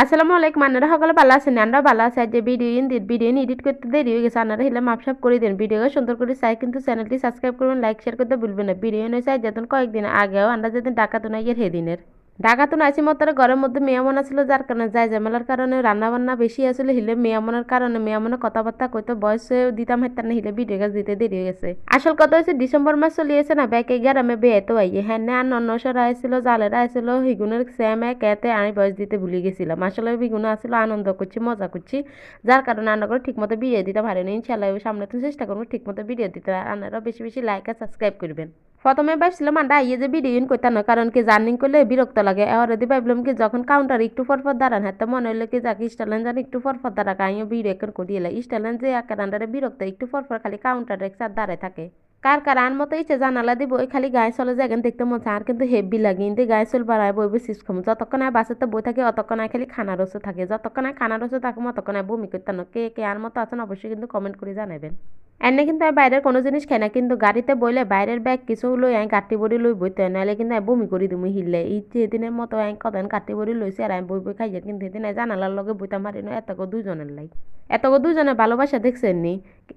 আসসালামু আলাইকুম আনারা সকলে ভালো আছেন? আমরা ভালো আছি। যে ভিডিও ইন্দির ভিডিও এডিট করতে দেরি হয়ে গেছে। আনারা হিলে মাপসাপ করে দিন। ভিডিও সুন্দর করে চাই, কিন্তু চ্যানেলটি সাবস্ক্রাইব করবেন লাইক শেয়ার করতে ভুলবেন না। ভিডিও নিয়ে চাই যেদিন, কয়েকদিন আগেও আমরা যেদিন ডাকাতো নাই এর হেদিনের ঢাকাতো নাইছি মতো ঘরের মধ্যে মেয়ামন আছিল যার কারণে যাই ঝামেলার কারণে রান্না বান্না বেশি আসলে হিলে মেয়ামনের কারণে মেয়ামনের কথাবার্তা কইতো, বয়স দিতাম হেতার না, হিলে ভিডিও গাছ দিতে দেরি হয়ে গেছে। আসল কথা হয়েছে ডিসেম্বর মাস চলিয়েছে না ব্যাকে গ্রামে বেয়েতো আইয়ে। হ্যাঁ আর নন্নসরা আসছিল জালেরা আসছিল হিগুনের স্যাম এক, এতে আমি বয়স দিতে ভুলে গেছিলাম। আসলে বিগুনো আসলে আনন্দ করছি, মজা করছি। যার কারণে রান্না করে ঠিক মতো ভিডিও দিতে পারিনি। ইনশাল্লাহ সামনে তো চেষ্টা করব ঠিক মতো ভিডিও দিতে। আনারও বেশি বেশি লাইক আর সাবস্ক্রাইব করবেন। প্রথমে ভাবছিলাম, আন্ডা আইয়ে যে ভিডিও করতাম না কারণ কি জার্নিং করলে বিরক্ত লাগে? এবারে ভাবলাম কি, যখন কাউন্টার একটু ফরফর দাঁড়ান হাতে মনে হলো কি, যাকে স্টাইলেন জানি একটু ফরফর দাঁড়া আইও ভিডিও এখন করি এলাই স্টাইলেন যে একের আন্ডারে বিরক্ত, একটু পর খালি কাউন্টার একসাথে দাঁড়ায় থাকে। কার কার আন মতো ইচ্ছে জানালা দিব, ওই খালি গায়ে চলে যায় দেখতে মন আর কিন্তু হেভি লাগে কিন্তু গায়ে চল বাড়ায় বই বই সিস্কম। যতক্ষণ আয় বাসেতে বই থাকে, অতক্ষণ আয় খালি খানা রসে থাকে। যতক্ষণ আয় খানা রসে থাকে, অতক্ষণ আয় বমি করতে কে কে আর মতো আছেন, অবশ্যই কিন্তু কমেন্ট করে জানাবেন। এনে কিন্তু আমি বাইরের কোনো জিনিস খাই না, কিন্তু গাড়িতে বইলে বাইরের ব্যাগ কিছু লই আমি কাটি বড়ি লই বইতে নাহলে কিন্তু আমি বমি করি দিমু হিললে এই সেদিনের মতো আমি কদিন কাটি বড়ি লইছি আর আমি বই বই খাইয়ে কিন্তু সেদিন জানালার লগে বইতাম পারি না এত দুজনের লাই। এত দুজনে ভালোবাসা দেখছেন নি?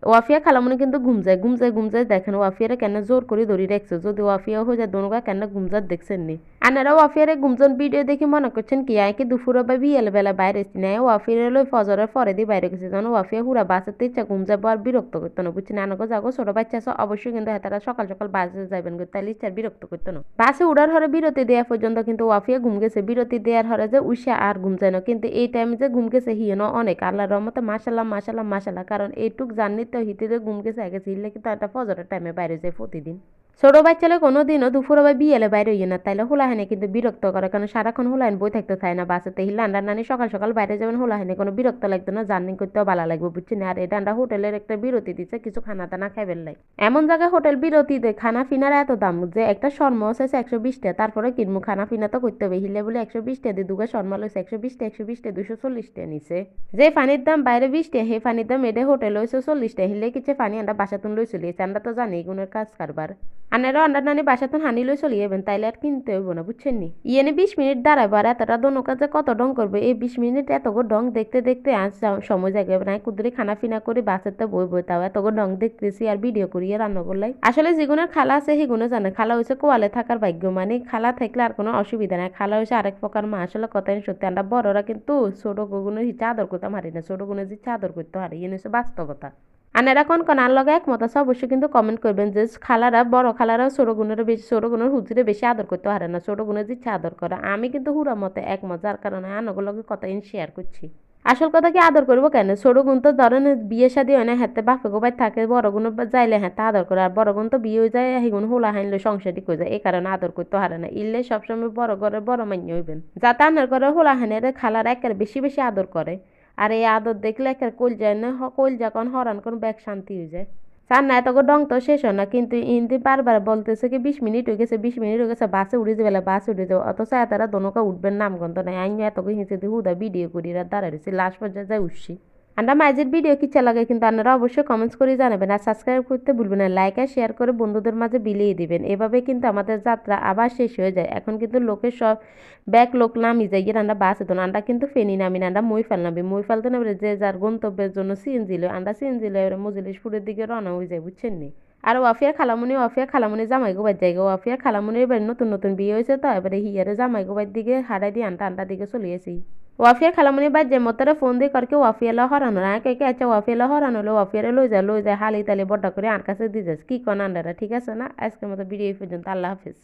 ওয়াফিয়া খালামনি কিন্তু ঘুম যায় ঘুম যায় ঘুম যায় দেখেন ওয়াফিয়ারে কেন জোর করে ধরি রাখছে। যদি ওয়াফিয়া হয়ে যায়, দোনগা কেন ঘুমজাত দেখছেন নি আনারা ওয়াফিয়ারে ঘুমজন ভিডিও দেখে মনে করছেন কি, আয় কি দুপুর বা বিয়েল বেলা বাইরে এসছি। না, ওয়াফিয়ারে লই ফজরের পরে দিয়ে বাইরে গেছে। যেন ওয়াফিয়া হুরা বাসেতে ইচ্ছা, ঘুম যাব আর বিরক্ত করতো না। বুঝছি নানগো যাগো ছোট বাচ্চা আছে, অবশ্যই কিন্তু তারা সকাল সকাল বাসে যাবেন তাহলে ইচ্ছা বিরক্ত করতো না। বাসে উড়ার হরে বিরতি দেওয়া পর্যন্ত কিন্তু ওয়াফিয়া ঘুম গেছে। বিরতি দেওয়ার হরে যে উষা আর ঘুম যায় না। কিন্তু এই টাইমে যে ঘুম গেছে হিয়ে অনেক। আল্লাহ রহমতে মাসাল্লাহ মাসাল্লাহ মাসাল্লাহ কারণ এইটুক জার্নিতে হিতে তো ঘুম গেছে আগে হিললে তো একটা ফজরের টাইমে বাইরে যায় প্রতিদিন ছোট বাচ্চালে কোনো দিনও দুপুর বা বিয়েলে বাইরে হইয়ে না, তাইলে হোলা হেনে কিন্তু বিরক্ত করে কারণ সারাক্ষণ হোলা হেন বই থাকতে থাকে না, বাসাতে হিলে আন্ডার নানি সকাল সকাল বাইরে যাবেন হোলা হেনে কোনো বিরক্ত লাগতো না, জার্নি করতেও ভালো লাগবে, বুঝছেন? আর এটা আন্ডা হোটেলের একটা বিরতি দিচ্ছে কিছু খানা দানা খাইবেন লাই। এমন জায়গায় হোটেল বিরতি দেয়, খানা ফিনার এত দাম যে একটা শর্ম হচ্ছে একশো বিশ টাকা, তারপরে কিনবো খানা ফিনা তো করতে হবে, হিলে বলে একশো বিশ টাকা দিয়ে দুগা শর্মা লইছে, একশো বিশ টাকা, একশো বিশ টাকা দুশো চল্লিশ টাকা নিছে। যে পানির দাম বাইরে বিশ টাকা, সেই পানির দাম এডে হোটেল হয়েছে চল্লিশ টাকা, হিলে কিছু পানি আন্ডা বাসাতুন লই চলিয়েছে আমরা তো জানি গুণের কাজ কারবার। আনেরও আন্ডার নানি বাসাতুন হানি লই চলি যাবেন তাইলে আর কিনতে হইব না, বুঝছেন নি? ইয়েনে বিশ মিনিট দাঁড়াবো আর এতটা দোনো কাজে কত ডং করবে, এই বিশ মিনিট এত গো ডং দেখতে দেখতে আজ সময় জায়গা না কুদরে খানা ফিনা করে বাসাতে বই বই, তাও এত গো ডং দেখতেছি আর ভিডিও করিয়ে রান্না করলাই। আসলে যেগুনের খালা আছে সেগুলো জানে, খালা হয়েছে কোয়ালে থাকার ভাগ্য মানে খালা থাকলে আর কোনো অসুবিধা নাই, খালা হয়েছে আরেক প্রকার মা, আসলে কথাই সত্যি, আমরা বড়রা কিন্তু ছোট গুণের হিচা আদর করতে পারি না, ছোট গুণের যে আদর করতে পারি ইয়ে বাস্তবতা। আনারা কোন কোন আর লগে একমত আছে, অবশ্যই কিন্তু কমেন্ট করবেন যে খালারা, বড় খালারা ছোট গুণের বেশি, ছোট গুণের হুজুরে বেশি আদর করতে পারে না, ছোট গুণের ইচ্ছা আদর করে। আমি কিন্তু হুরা মতে একমত, যার কারণে আনগুলোকে কথা শেয়ার করছি। আসল কথা কি আদর করব কেন? ছোট গুণ তো ধরেন বিয়ে শাদি হয় না হাতে বাপে গোবাই থাকে, বড় গুণ যাইলে হাতে আদর করে, আর বড় গুণ তো বিয়ে হয়ে যায় সেগুন হোলা হাইনলে সংসারটি করে যায় এই কারণে আদর করতে হারে না। ইলে সবসময় বড় ঘরের বড় মান্য হইবেন। যাতে আনার করে হোলা হাইনের খালার একের বেশি বেশি আদর করে। আর এই আদর দেখলে একের কল যায় না কল যখন হরান, কোন ব্যাগ শান্তি হয়ে যায়। সান্না না এত ডং তো শেষ হয় না, কিন্তু ইন্দি বারবার বলতেছে কি, বিশ মিনিট হয়ে গেছে, বিশ মিনিট হয়ে গেছে, বাসে উড়ে যাবে, বাসে উড়ে যাবে অত তারা দনকা উঠবেন নাম নামগন্ধ নাই। আমি এতকে দিয়ে হুদা ভিডিও করি দাঁড়াইছি লাস্ট পর্যায়ে যাই উঠছি। আমরা মাঝের ভিডিও কিচ্ছা লাগে, কিন্তু আপনারা অবশ্যই কমেন্টস করে জানাবেন আর সাবস্ক্রাইব করতে ভুলবেন না। লাইক আর শেয়ার করে বন্ধুদের মাঝে বিলিয়ে দিবেন। এভাবে কিন্তু আমাদের যাত্রা আবার শেষ হয়ে যায়। এখন কিন্তু লোকের সব ব্যাক লোক নামি যাই গিয়ে আমরা বাসে তো আমরা কিন্তু ফেনি নামি আমরা মই ফেল নামি। মই ফেলতে না যে যার গন্তব্যের জন্য সিএনজি লো আমরা সিএনজি লো এবারে মজলিশপুরের দিকে রওনা হয়ে যায়, বুঝছেন নি? আর ওয়াফিয়ার খালামুনি ওয়াফিয়ার খালামুনি জামাই গোবার জায়গা। ওয়াফিয়ার খালামুনি এবার নতুন নতুন বিয়ে হয়েছে তো, এবারে হিয়ারে জামাই গোবার দিকে হারাই দিয়ে আনটা আনটা দিকে চলে আসি ওয়াফিয়ার খালামুনি বাদ যে মতরে ফোন দিয়ে করকে ওয়াফিয়ালা হরানো না কে আচ্ছা ওয়াফিয়ালা হরানো হলো ওয়াফিয়ারে লই যা লই যা হালি তালে বড্ডা করে আর কাছে দিয়ে যাস কি কন আন্ডারা ঠিক আছে না আজকে মতো ভিডিও পর্যন্ত আল্লাহ হাফিজ